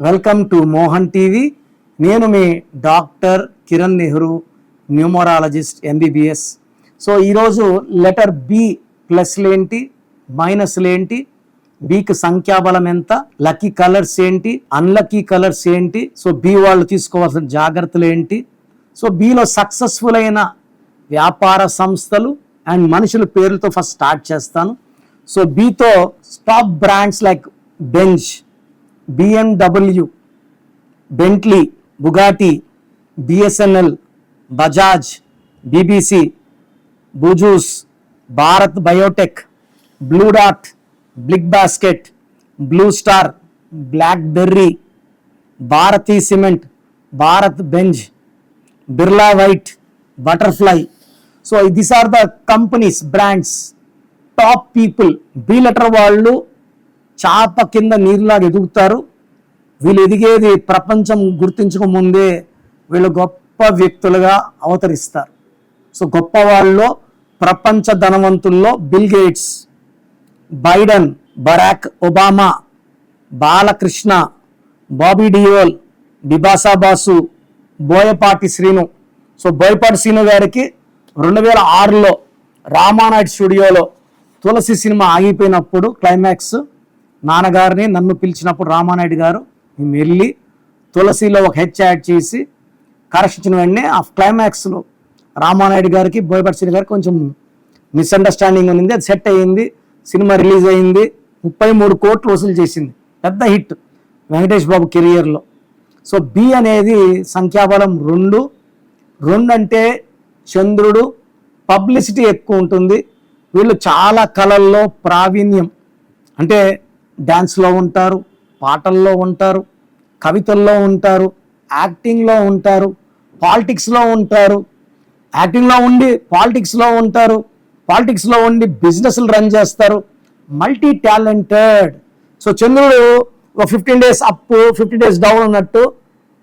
Welcome to Mohan TV. నేను మీ doctor Kiran Nehru numerologist MBBS so ఈరోజు letter B ప్లస్లేంటి మైనస్లేంటి బీకి సంఖ్యాబలం ఎంత లక్కీ కలర్స్ ఏంటి అన్లక్కీ కలర్స్ ఏంటి సో బి వాళ్ళు తీసుకోవాల్సిన జాగ్రత్తలు ఏంటి సో బీలో సక్సెస్ఫుల్ అయిన వ్యాపార సంస్థలు అండ్ మనుషుల పేర్లతో ఫస్ట్ స్టార్ట్ చేస్తాను. సో బీతో top brands like bench BMW Bentley Bugatti BSNL Bajaj BBC Byju's Bharat Biotech Blue dot బ్లిక్ basket Blue Star BlackBerry Bharathi cement Bharat Benz Birla white butterfly so this are the companies brands top people B letter వాళ్ళు చాప కింద నీరులాగా ఎదుగుతారు. వీళ్ళు ఎదిగేది ప్రపంచం గుర్తించక ముందే వీళ్ళు గొప్ప వ్యక్తులుగా అవతరిస్తారు. సో గొప్ప వాళ్ళలో ప్రపంచ ధనవంతుల్లో Bill Gates Biden Barack Obama Balakrishna Bobby Deol Bipasha Basu Boyapati Srinu. So Boyapati Srinu గారికి రెండు వేల ఆరులో రామానాయుడు స్టూడియోలో తులసి సినిమా ఆగిపోయినప్పుడు క్లైమాక్స్ నాన్నగారిని నన్ను పిలిచినప్పుడు రామానాయుడు గారు మేము వెళ్ళి తులసిలో ఒక హెచ్ యాడ్ చేసి కరెక్షన్ వెంటనే ఆ క్లైమాక్స్లో రామానాయుడు గారికి బోయపాటి గారికి కొంచెం మిస్అండర్స్టాండింగ్ ఉంది అది సెట్ అయ్యింది. సినిమా రిలీజ్ అయింది ముప్పై మూడు కోట్లు వసూలు చేసింది. పెద్ద హిట్ వెంకటేష్ బాబు కెరియర్లో. సో బి అనేది సంఖ్యాబలం రెండు. రెండు అంటే చంద్రుడు పబ్లిసిటీ ఎక్కువ ఉంటుంది. వీళ్ళు చాలా కళల్లో ప్రావీణ్యం. అంటే డ్యాన్స్లో ఉంటారు పాటల్లో ఉంటారు కవితల్లో ఉంటారు యాక్టింగ్లో ఉంటారు పాలిటిక్స్లో ఉంటారు. యాక్టింగ్లో ఉండి పాలిటిక్స్లో ఉంటారు పాలిటిక్స్లో ఉండి బిజినెస్లు రన్ చేస్తారు. మల్టీ టాలెంటెడ్ సో చంద్రుడు ఒక fifteen days up fifteen days down ఉన్నట్టు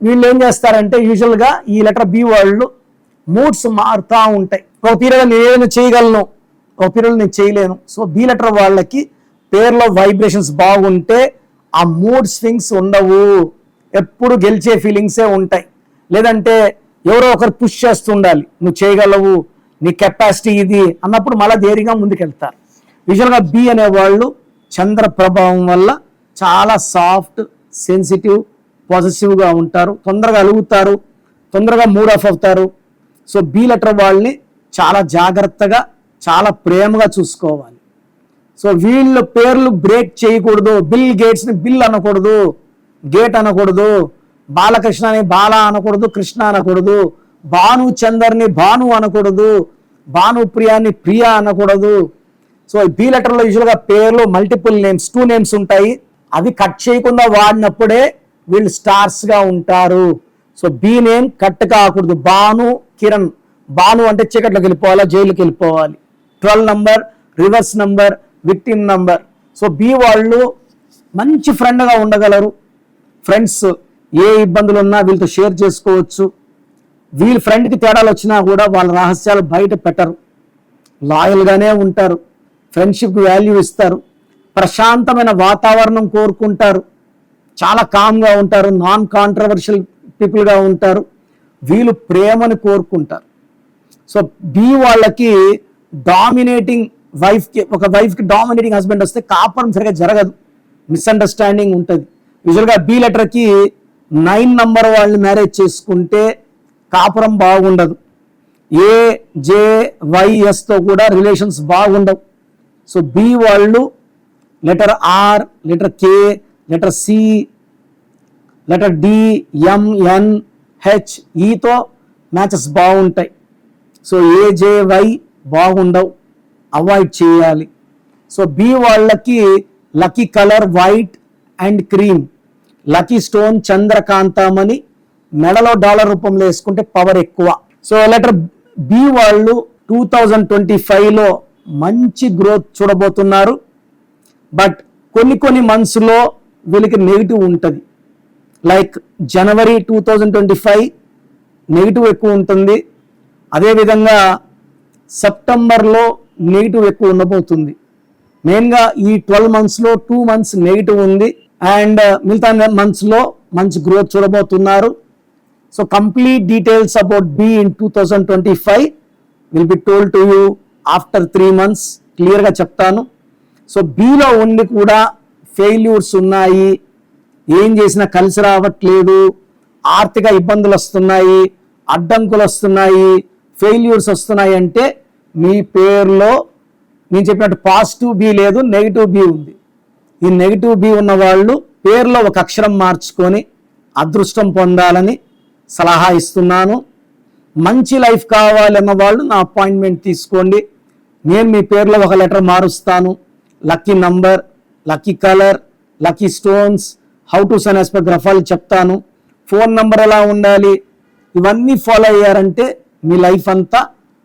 వీళ్ళు ఏం చేస్తారంటే యూజువల్గా ఈ లెటర్ బి వాళ్ళు మూడ్స్ మారుతూ ఉంటాయి. ఒక పీరియడ్ నేను ఏదైనా చేయగలను ఒక పీరియడ్ నేను చేయలేను. సో బి లెటర్ వాళ్ళకి పేర్లో వైబ్రేషన్స్ బాగుంటే ఆ మూడ్ స్వింగ్స్ ఉండవు. ఎప్పుడు గెలిచే ఫీలింగ్సే ఉంటాయి. లేదంటే ఎవరో ఒకరు పుష్ చేస్తుండాలి. నువ్వు చేయగలవు నీ కెపాసిటీ ఇది అన్నప్పుడు మళ్ళీ ధైర్యంగా ముందుకెళ్తారు. యూజువల్గా బి అనేవాళ్ళు చంద్ర ప్రభావం వల్ల చాలా సాఫ్ట్ సెన్సిటివ్ పాజిటివ్గా ఉంటారు. తొందరగా అలుగుతారు. తొందరగా మూడ్ ఆఫ్ అవుతారు. సో బి లెటర్ వాళ్ళని చాలా జాగ్రత్తగా చాలా ప్రేమగా చూసుకోవాలి. సో వీళ్ళ పేర్లు బ్రేక్ చేయకూడదు బిల్ గేట్స్ని బిల్ అనకూడదు గేట్ అనకూడదు బాలకృష్ణని బాల అనకూడదు కృష్ణ అనకూడదు భాను చందర్ని భాను అనకూడదు భాను ప్రియాని ప్రియ అనకూడదు. సో బి లెటర్లో యూజువల్గా పేర్లు మల్టిపుల్ నేమ్స్ టూ నేమ్స్ ఉంటాయి. అవి కట్ చేయకుండా వాడినప్పుడే వీళ్ళు స్టార్స్గా ఉంటారు. సో బి నేమ్ కట్ కాకూడదు. భాను కిరణ్. భాను అంటే చీకట్లోకి వెళ్ళిపోవాలా? జైలుకి వెళ్ళిపోవాలి. Twelve number reverse number victim number so B వాళ్ళు మంచి ఫ్రెండ్గా ఉండగలరు. ఫ్రెండ్స్ ఏ ఇబ్బందులు ఉన్నా వీళ్ళతో షేర్ చేసుకోవచ్చు. వీళ్ళ ఫ్రెండ్కి తేడాలు వచ్చినా కూడా వాళ్ళ రహస్యాలు బయట పెట్టరు. లాయల్గానే ఉంటారు. ఫ్రెండ్షిప్ వాల్యూ ఇస్తారు. ప్రశాంతమైన వాతావరణం కోరుకుంటారు. చాలా కామ్గా ఉంటారు. నాన్ కాంట్రవర్షియల్ పీపుల్గా ఉంటారు. వీళ్ళు ప్రేమని కోరుకుంటారు. సో బి వాళ్ళకి డామినేటింగ్ వైఫ్కి ఒక వైఫ్కి డామినేటింగ్ హస్బెండ్ వస్తే కాపురం సరిగా జరగదు. మిస్అండర్స్టాండింగ్ ఉంటుంది. యూజువల్గా బి లెటర్కి నైన్ నంబర్ వాళ్ళని మ్యారేజ్ చేసుకుంటే కాపురం బాగుండదు. ఏ జే వైఎస్తో కూడా రిలేషన్స్ బాగుండవు. సో బి వాళ్ళు letter R letter K letter C letter D M N H ఈతో matches బాగుంటాయి. సో ఏజేవై బాగుండవు. అవాయిడ్ చేయాలి. సో బి వాళ్ళకి lucky colour white and cream lucky stone చంద్రకాంతమని మెడలో డాలర్ రూపంలో వేసుకుంటే పవర్ ఎక్కువ. సో లెటర్ బి వాళ్ళు టూ థౌజండ్ ట్వంటీ ఫైవ్లో మంచి గ్రోత్ చూడబోతున్నారు. బట్ కొన్ని కొన్ని మంత్స్లో వీళ్ళకి నెగిటివ్ ఉంటుంది. Like January two thousand twenty five negative ఎక్కువ ఉంటుంది. అదేవిధంగా సెప్టెంబర్లో నెగిటివ్ ఎక్కువ ఉండబోతుంది మెయిన్గా ఈ ట్వెల్వ్ మంత్స్లో టూ మంత్స్ నెగిటివ్ ఉంది. అండ్ uh, మిగతా మంత్స్లో మంచి గ్రోత్ చూడబోతున్నారు. So complete details about B in two thousand twenty five will be told to you after three months క్లియర్గా చెప్తాను సో బీలో ఉండి కూడా ఫెయిల్యూర్స్ ఉన్నాయి. ఏం చేసినా కలిసి రావట్లేదు. ఆర్థిక ఇబ్బందులు వస్తున్నాయి. అడ్డంకులు వస్తున్నాయి. ఫెయిల్యూర్స్ వస్తున్నాయి అంటే మీ పేరులో నేను చెప్పినట్టు పాజిటివ్ బి లేదు నెగిటివ్ బి ఉంది. ఈ నెగిటివ్ బి ఉన్న వాళ్ళు పేరులో ఒక అక్షరం మార్చుకొని అదృష్టం పొందాలని సలహా ఇస్తున్నాను. మంచి లైఫ్ కావాలన్న వాళ్ళు నా అపాయింట్మెంట్ తీసుకోండి. నేను మీ పేరులో ఒక లెటర్ మారుస్తాను. Lucky number lucky colour lucky stones how to sun as per చెప్తాను. ఫోన్ నంబర్ ఎలా ఉండాలి? ఇవన్నీ ఫాలో అయ్యారంటే మీ లైఫ్ అంతా